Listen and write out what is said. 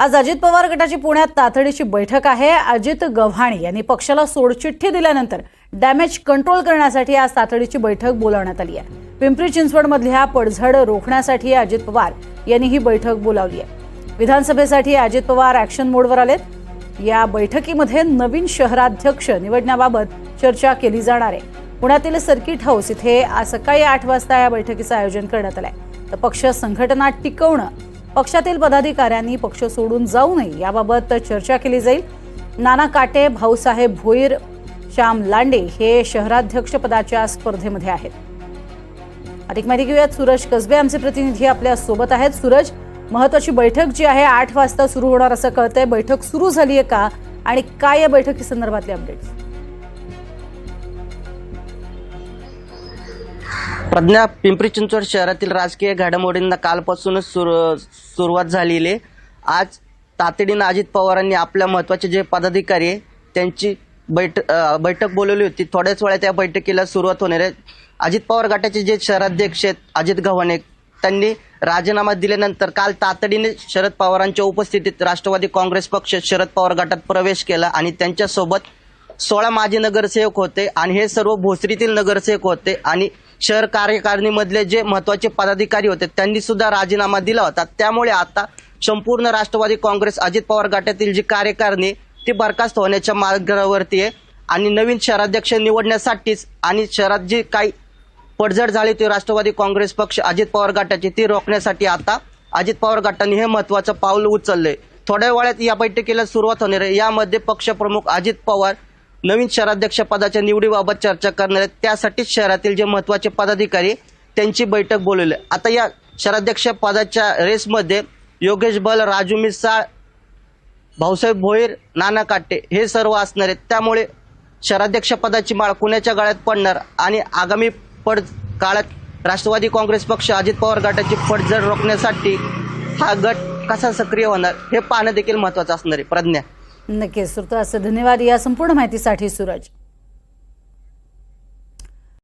आज अजित पवार गटाची पुण्यात तातडीची बैठक आहे. अजित गव्हाणी यांनी पक्षाला सोडचिठ्ठी दिल्यानंतर डॅमेज कंट्रोल करण्यासाठी आज तातडीची बैठक बोलावण्यात आली आहे. पिंपरी चिंचवडमधल्या पडझड रोखण्यासाठी अजित पवार यांनी ही बैठक बोलावली आहे. विधानसभेसाठी अजित पवार ऍक्शन मोडवर आलेत. या बैठकीमध्ये नवीन शहराध्यक्ष निवडण्याबाबत चर्चा केली जाणार आहे. पुण्यातील सर्किट हाऊस इथे आज सकाळी आठ वाजता या बैठकीचं आयोजन करण्यात आलं आहे तर पक्ष संघटना टिकवणं पक्षातील पदाधिकाऱ्यांनी पक्ष सोडून जाऊ नये याबाबत चर्चा केली जाईल. नाना काटे भाऊसाहेब भोईर श्याम लांडे हे शहराध्यक्ष पदाच्या स्पर्धेमध्ये आहेत. अधिक माहिती घेऊयात. सूरज कसबे आमचे प्रतिनिधी आपल्यासोबत आहेत. सूरज महत्वाची बैठक जी आहे आठ वाजता सुरू होणार असं कळतंय. बैठक सुरू झाली आहे का? आणि काय या बैठकी संदर्भातले अपडेट्स प्रज्ञा पिंपरी चिंचवड शहरातील राजकीय घडामोडींना कालपासूनच सुर सुरुवात झालेली आहे. आज तातडीनं अजित पवारांनी आपल्या महत्त्वाचे जे पदाधिकारी आहे त्यांची बैठ बैठक बोलवली होती. थोड्याच वेळा त्या बैठकीला सुरुवात होणार आहे. अजित पवार गटाचे जे शहराध्यक्ष आहेत अजित गव्हाणे त्यांनी राजीनामा दिल्यानंतर काल तातडीने शरद पवारांच्या उपस्थितीत राष्ट्रवादी काँग्रेस पक्ष शरद पवार गटात प्रवेश केला आणि त्यांच्यासोबत सोळा माजी नगरसेवक होते आणि हे सर्व भोसरीतील नगरसेवक होते आणि शहर कार्यकारिणीमधले जे महत्त्वाचे पदाधिकारी होते त्यांनी सुद्धा राजीनामा दिला होता. त्यामुळे आता संपूर्ण राष्ट्रवादी काँग्रेस अजित पवार गटातील जी कार्यकारिणी ती बरखास्त होण्याच्या मार्गावरती आहे आणि नवीन शहराध्यक्ष निवडण्यासाठीच आणि शहरात जी काही पडझड झाली ती राष्ट्रवादी काँग्रेस पक्ष अजित पवार गटाची ती रोखण्यासाठी आता अजित पवार गटाने हे महत्वाचं पाऊल उचललंय. थोड्या वेळात या बैठकीला सुरुवात होणार आहे. यामध्ये पक्षप्रमुख अजित पवार नवीन शहराध्यक्ष पदाच्या निवडीबाबत चर्चा करणार आहेत. त्यासाठीच शहरातील जे महत्त्वाचे पदाधिकारी त्यांची बैठक बोलवली. आहे. आता या शहराध्यक्ष पदाच्या रेसमध्ये योगेश बल राजू मिसाळ भाऊसाहेब भोईर नाना काटे हे सर्व असणार आहेत. त्यामुळे शहराध्यक्ष पदाची माळ कुणाच्या गळ्यात पडणार आणि आगामी पड काळात राष्ट्रवादी काँग्रेस पक्ष अजित पवार गटाची पडझड रोखण्यासाठी हा गट कसा सक्रिय होणार हे पाहणं देखील महत्वाचं असणार आहे. प्रज्ञा. नक्कीच. तर धन्यवाद या संपूर्ण माहितीसाठी सूरज.